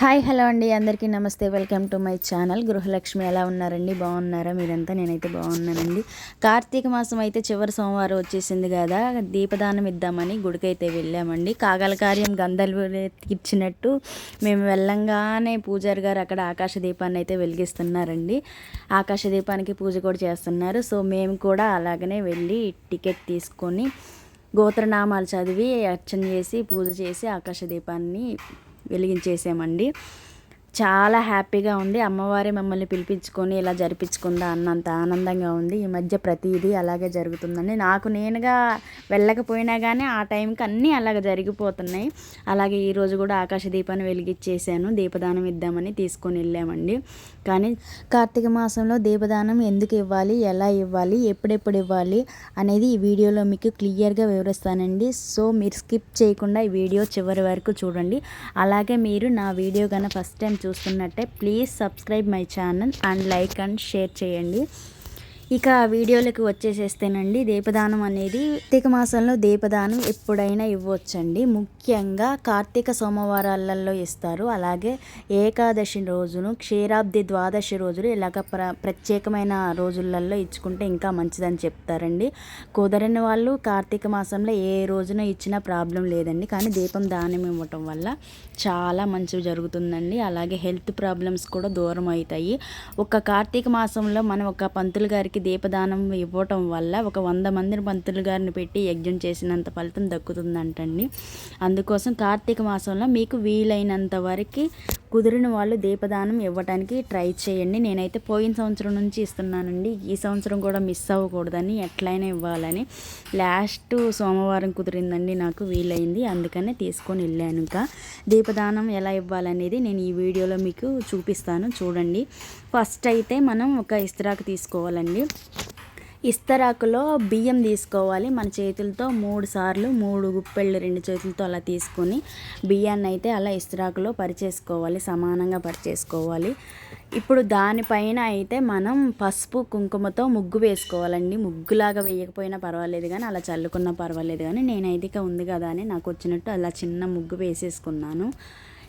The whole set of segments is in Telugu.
హాయ్ హలో అండి. అందరికీ నమస్తే. Welcome to my channel. Gruhalakshmi ఎలా ఉన్నారండి? బాగున్నారా? మీరంతా నేనైతే బాగున్నానండి. కార్తీక మాసం అయితే చివరి సోమవారం వచ్చేసింది కదా. దీపదానం ఇద్దామని గుడికైతే వెళ్ళామండి. కాగల కార్యం గంధలు ఇచ్చినట్టు మేము వెళ్ళంగానే పూజారి గారు అక్కడ ఆకాశ దీపాన్ని అయితే వెలిగిస్తున్నారండి. ఆకాశ దీపానికి పూజ కూడా చేస్తున్నారు. సో మేము కూడా అలాగనే వెళ్ళి టికెట్ తీసుకొని గోత్రనామాలు చదివి అర్చన చేసి పూజ చేసి ఆకాశ దీపాన్ని వెలిగించేసామండి. చాలా హ్యాపీగా ఉంది. అమ్మవారి మమ్మల్ని పిలిపించుకొని ఇలా జరిపించుకుందా అన్నంత ఆనందంగా ఉంది. ఈ మధ్య ప్రతిదీ అలాగే జరుగుతుందండి. నాకు నేనుగా వెళ్ళకపోయినా కానీ ఆ టైంకి అన్నీ అలాగ జరిగిపోతున్నాయి. అలాగే ఈరోజు కూడా ఆకాశ దీపాన్ని వెలిగించేసాను దీపదానం ఇద్దామని తీసుకొని వెళ్ళామండి. కానీ కార్తీక మాసంలో దీపదానం ఎందుకు ఇవ్వాలి? ఎలా ఇవ్వాలి? ఎప్పుడెప్పుడు ఇవ్వాలి? అనేది ఈ వీడియోలో మీకు క్లియర్గా వివరిస్తానండి. సో మీరు స్కిప్ చేయకుండా ఈ వీడియో చివరి వరకు చూడండి. అలాగే మీరు నా వీడియో కన్నా first time చూస్తున్నట్టే please subscribe my channel and like and share చేయండి. ఇక వీడియోలకు వచ్చేసేస్తేనండి దీపదానం అనేది కార్తీక మాసంలో దీపదానం ఎప్పుడైనా ఇవ్వచ్చండి. ముఖ్యంగా కార్తీక సోమవారాలలో ఇస్తారు. అలాగే ఏకాదశి రోజును క్షీరాబ్ది ద్వాదశి రోజులు ఇలాగ ప్ర ప్రత్యేకమైన రోజులలో ఇచ్చుకుంటే ఇంకా మంచిదని చెప్తారండి. కుదరని వాళ్ళు కార్తీక మాసంలో ఏ రోజున ఇచ్చినా ప్రాబ్లం లేదండి. కానీ దీపం దానం ఇవ్వటం వల్ల చాలా మంచి జరుగుతుందండి. అలాగే హెల్త్ ప్రాబ్లమ్స్ కూడా దూరం అవుతాయి. ఒక కార్తీక మాసంలో మనం ఒక పంతులు గారికి వారికి దీపదానం ఇవ్వటం వల్ల ఒక వంద మందిని పంతులు గారిని పెట్టి యజ్ఞం చేసినంత ఫలితం దక్కుతుందంటండి. అందుకోసం కార్తీక మాసంలో మీకు వీలైనంత వరకు కుదిరిన వాళ్ళు దీపదానం ఇవ్వడానికి ట్రై చేయండి. నేనైతే పోయిన సంవత్సరం నుంచి ఇస్తున్నానండి. ఈ సంవత్సరం కూడా మిస్ అవ్వకూడదని ఎట్లయినా ఇవ్వాలని. లాస్ట్ సోమవారం కుదిరిందండి నాకు వీలైంది. అందుకనే తీసుకొని వెళ్ళాను ఇంకా. దీపదానం ఎలా ఇవ్వాలనేది నేను ఈ వీడియోలో మీకు చూపిస్తాను. చూడండి. ఫస్ట్ అయితే మనం ఒక ఇస్త్రాకు తీసుకోవాలండి. ఇస్తరాకులో బియ్యం తీసుకోవాలి. మన చేతులతో మూడు సార్లు మూడు గుప్పెళ్ళు రెండు చేతులతో అలా తీసుకొని బియ్యాన్ని అయితే అలా ఇస్తరాకులో పరిచేసుకోవాలి. సమానంగా పరిచేసుకోవాలి. ఇప్పుడు దానిపైన అయితే మనం పసుపు కుంకుమతో ముగ్గు వేసుకోవాలండి. ముగ్గులాగా వేయకపోయినా పర్వాలేదు కానీ అలా చల్లుకున్నా పర్వాలేదు కానీ నేనైతే ఉంది కదా అని నాకు వచ్చినట్టు అలా చిన్న ముగ్గు వేసేసుకున్నాను.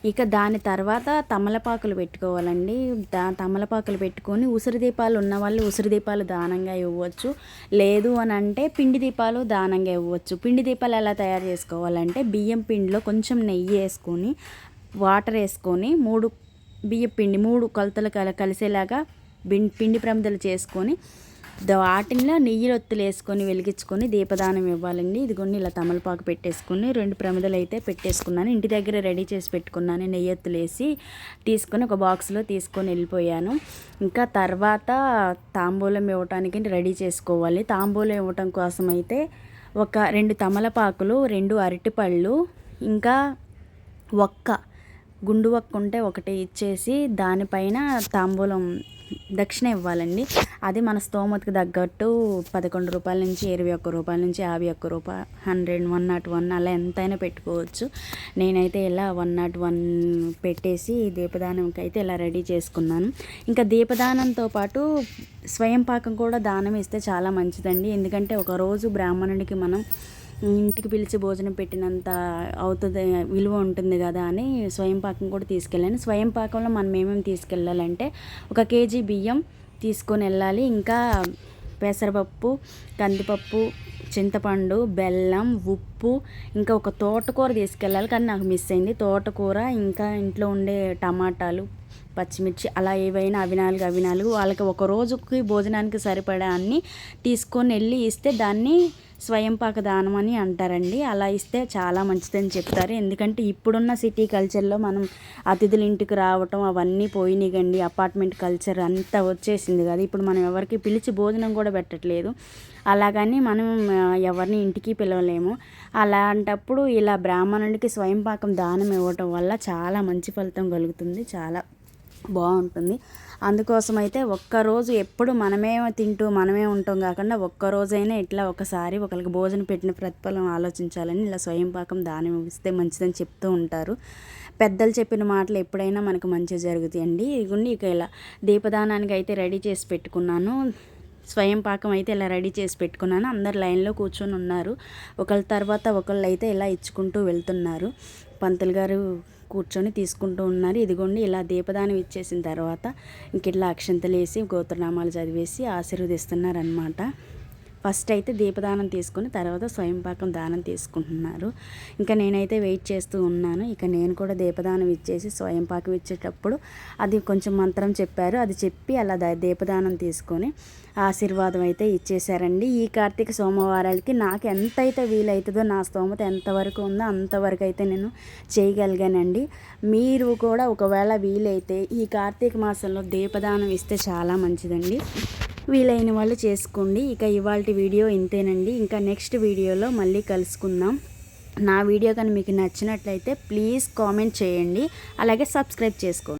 ఇక దాని తర్వాత తమలపాకులు పెట్టుకోవాలండి. దా తమలపాకులు పెట్టుకొని ఉసిరి దీపాలు ఉన్న వాళ్ళు ఉసిరి దీపాలు దానంగా ఇవ్వచ్చు. లేదు అని అంటే పిండి దీపాలు దానంగా ఇవ్వచ్చు. పిండి దీపాలు ఎలా తయారు చేసుకోవాలంటే బియ్యం పిండిలో కొంచెం నెయ్యి వేసుకొని వాటర్ వేసుకొని మూడు బియ్యం పిండి మూడు కొలతలు కలిసేలాగా పిండి ప్రమిదలు చేసుకొని వాటిల్లో నెయ్యిలొత్తులు వేసుకొని వెలిగించుకొని దీపదానం ఇవ్వాలండి. ఇదిగోండి ఇలా తమలపాకు పెట్టేసుకుని రెండు ప్రమిదలు అయితే పెట్టేసుకున్నాను. ఇంటి దగ్గర రెడీ చేసి పెట్టుకున్నాను. నెయ్యొత్తులు వేసి తీసుకొని ఒక బాక్స్లో తీసుకొని వెళ్ళిపోయాను. ఇంకా తర్వాత తాంబూలం ఇవ్వటానికి రెడీ చేసుకోవాలి. తాంబూలం ఇవ్వటం కోసం అయితే ఒక రెండు తమలపాకులు రెండు అరటిపళ్ళు ఇంకా ఒక్క గుండు ఒక్క ఉంటే ఒకటి ఇచ్చేసి దానిపైన తాంబూలం దక్షిణ ఇవ్వాలండి. అది మన స్తోమతకు తగ్గట్టు పదకొండు రూపాయల నుంచి ఇరవై ఒక్క రూపాయల నుంచి యాభై ఒక్క రూపాయ హండ్రెడ్ వన్ నాట్ వన్ అలా ఎంతైనా పెట్టుకోవచ్చు. నేనైతే ఇలా వన్ నాట్ వన్ పెట్టేసి దీపదానంకి అయితే ఇలా రెడీ చేసుకున్నాను. ఇంకా దీపదానంతో పాటు స్వయం పాకం కూడా దానం ఇస్తే చాలా మంచిదండి. ఎందుకంటే ఒకరోజు బ్రాహ్మణుడికి మనం ఇంటికి పిలిచి భోజనం పెట్టినంత అవుతుంది విలువ ఉంటుంది కదా అని స్వయం పాకం కూడా తీసుకెళ్ళాను. స్వయం పాకంలో మనం ఏమేమి తీసుకెళ్ళాలంటే ఒక కేజీ బియ్యం తీసుకొని వెళ్ళాలి. ఇంకా పెసరపప్పు కందిపప్పు చింతపండు బెల్లం ఉప్పు ఇంకా ఒక తోటకూర తీసుకెళ్ళాలి. కానీ నాకు మిస్ అయింది తోటకూర. ఇంకా ఇంట్లో ఉండే టమాటాలు పచ్చిమిర్చి అలా ఏవైనా అవి నాలుగు అవి నాలుగు. వాళ్ళకి ఒక రోజుకి భోజనానికి సరిపడా అన్ని తీసుకొని వెళ్ళి ఇస్తే దాన్ని స్వయంపాక దానం అని అంటారండి. అలా ఇస్తే చాలా మంచిదని చెప్తారు. ఎందుకంటే ఇప్పుడున్న సిటీ కల్చర్లో మనం అతిథుల ఇంటికి రావటం అవన్నీ పోయినాయండి అపార్ట్మెంట్ కల్చర్ అంతా వచ్చేసింది కదా. ఇప్పుడు మనం ఎవరికి పిలిచి భోజనం కూడా పెట్టట్లేదు. అలాగని మనం ఎవరిని ఇంటికి పిలవలేము. అలాంటప్పుడు ఇలా బ్రాహ్మణుడికి స్వయంపాకం దానం ఇవ్వటం వల్ల చాలా మంచి ఫలితం కలుగుతుంది. చాలా బాగుంటుంది. అందుకోసం అయితే ఒక్కరోజు ఎప్పుడు మనమే తింటూ మనమే ఉంటాం కాకుండా ఒక్కరోజైనా ఇట్లా ఒకసారి ఒకరికి భోజనం పెట్టిన ప్రతిఫలం ఆలోచించాలని ఇలా స్వయం పాకం దానం ఇస్తే మంచిదని చెప్తూ ఉంటారు. పెద్దలు చెప్పిన మాటలు ఎప్పుడైనా మనకు మంచి జరుగుతాయండి. ఇగుండి ఇక ఇలా దీపదానానికి అయితే రెడీ చేసి పెట్టుకున్నాను. స్వయం పాకం అయితే ఇలా రెడీ చేసి పెట్టుకున్నాను. అందరు లైన్లో కూర్చొని ఉన్నారు. ఒకళ్ళ తర్వాత ఒకళ్ళు అయితే ఇలా ఇచ్చుకుంటూ వెళ్తున్నారు. పంతులు గారు కూర్చొని తీసుకుంటూ ఉన్నారు. ఇదిగోండి ఇలా దీపదానం ఇచ్చేసిన తర్వాత ఇంక ఇట్లా అక్షంతలు వేసి గోత్రనామాలు చదివేసి ఆశీర్వదిస్తున్నారనమాట ఫస్ట్ అయితే దీపదానం తీసుకుని తర్వాత స్వయంపాకం దానం తీసుకుంటున్నారు. ఇంకా నేనైతే వెయిట్ చేస్తూ ఉన్నాను. ఇక నేను కూడా దీపదానం ఇచ్చేసి స్వయంపాకం ఇచ్చేటప్పుడు అది కొంచెం మంత్రం చెప్పారు. అది చెప్పి అలా దీపదానం తీసుకొని ఆశీర్వాదం అయితే ఇచ్చేసారండి ఈ కార్తీక సోమవారాలకి నాకు ఎంతైతే వీలవుతుందో నా స్తోమత ఎంతవరకు ఉందో అంతవరకు అయితే నేను చేయగలిగానండి. మీరు కూడా ఒకవేళ వీలైతే ఈ కార్తీక మాసంలో దీపదానం ఇస్తే చాలా మంచిదండి. వీలైన వాళ్ళు చేసుకోండి. ఇక ఇవాళ వీడియో ఇంతేనండి. ఇంకా నెక్స్ట్ వీడియోలో మళ్ళీ కలుసుకుందాం. నా వీడియో కానీ మీకు నచ్చినట్లయితే ప్లీజ్ కామెంట్ చేయండి. అలాగే సబ్స్క్రైబ్ చేసుకోండి.